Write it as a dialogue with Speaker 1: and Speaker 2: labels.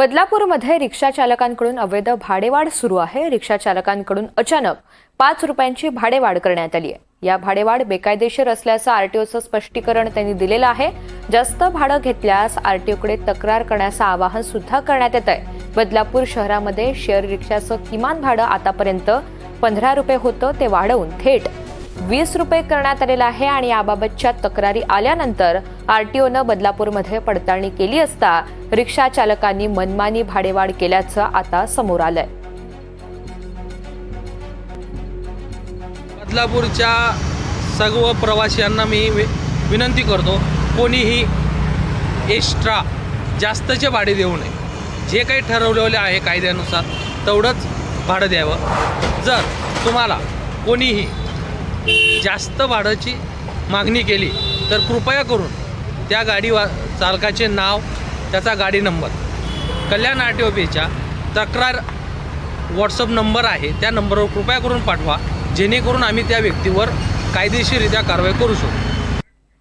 Speaker 1: बदलापूरमध्ये रिक्षा चालकांकडून अवैध भाडेवाढ सुरू आहे. रिक्षा चालकांकडून अचानक पाच रुपयांची भाडेवाढ करण्यात आली आहे. या भाडेवाढ बेकायदेशीर असल्याचं आरटीओचं स्पष्टीकरण त्यांनी दिलेलं आहे. जास्त भाडं घेतल्यास आरटीओकडे तक्रार करण्याचं आवाहन सुद्धा करण्यात येत आहे. बदलापूर शहरामध्ये शेअर रिक्षाचं किमान भाडं आतापर्यंत पंधरा रुपये होतं ते वाढवून थेट वीस रुपये करण्यात आलेलं आहे आणि याबाबतच्या तक्रारी आल्यानंतर आरटीओनं बदलापूरमध्ये पडताळणी केली असता रिक्षा चालकांनी मनमानी भाडेवाढ केल्याचं आता समोर आलंय.
Speaker 2: बदलापूरच्या सर्व प्रवाशांना मी वि विनंती करतो कोणीही एक्स्ट्रा जास्तचे भाडे देऊ नये. जे काही ठरवलेले आहे कायद्यानुसार तेवढंच भाडं द्यावं. जर तुम्हाला कोणीही जास्त भाड्याची मागणी केली तर कृपया करून त्या गाडी वा चालकाचे नाव त्याचा गाडी नंबर कल्याण आर टी ओपीच्या तक्रार व्हॉट्सअप नंबर आहे त्या नंबरवर कृपया करून पाठवा जेणेकरून आम्ही त्या व्यक्तीवर कायदेशीररित्या कारवाई करू शकू.